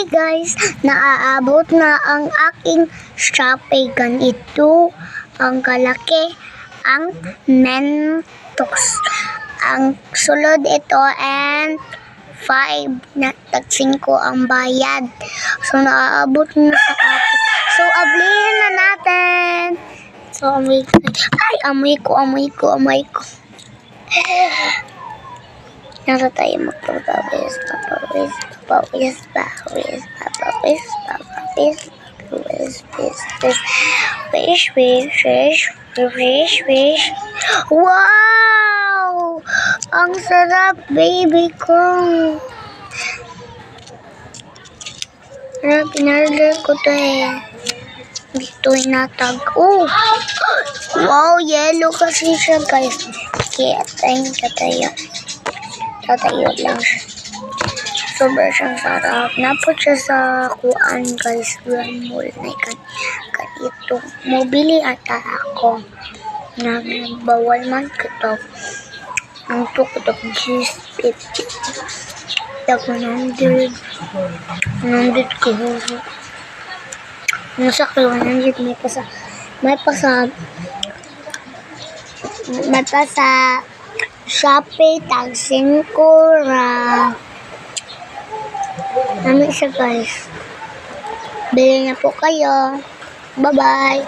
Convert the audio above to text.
Finally guys, naaabot na ang aking Shopee. Ganito ang kalaki ang Mentos. Ang sulod ito and 5 na tag 5 ang bayad. So naaabot na sa akin. So ablihin na natin. So amoy ko. Ay, amoy ko, amoy ko, amoy ko. Nasa tayo magpapawis, papawis, papawis, papawis, papawis, papawis, papawis, wish, wish, wish, wish, wish, wish. Wow! Ang sarap, baby ko. Pinarder ko to eh. Dito inatag. Oh! Wow, yellow kasi siya, guys. Kaya tayo, katayo. Tatayo lang. Sobrang siyang sarap. Napot siya sa kuan, guys. Grand mall na ikan. Ganito. Mobili ata ako. Na bawal man kito. Ang tukot ang cheese 50. Dago 100. 100 ko. Nasa kay 100 may pa sa may pa sa may pa sa Shopee tag 5 ra. Ano siya guys? Bili na po kayo. Bye bye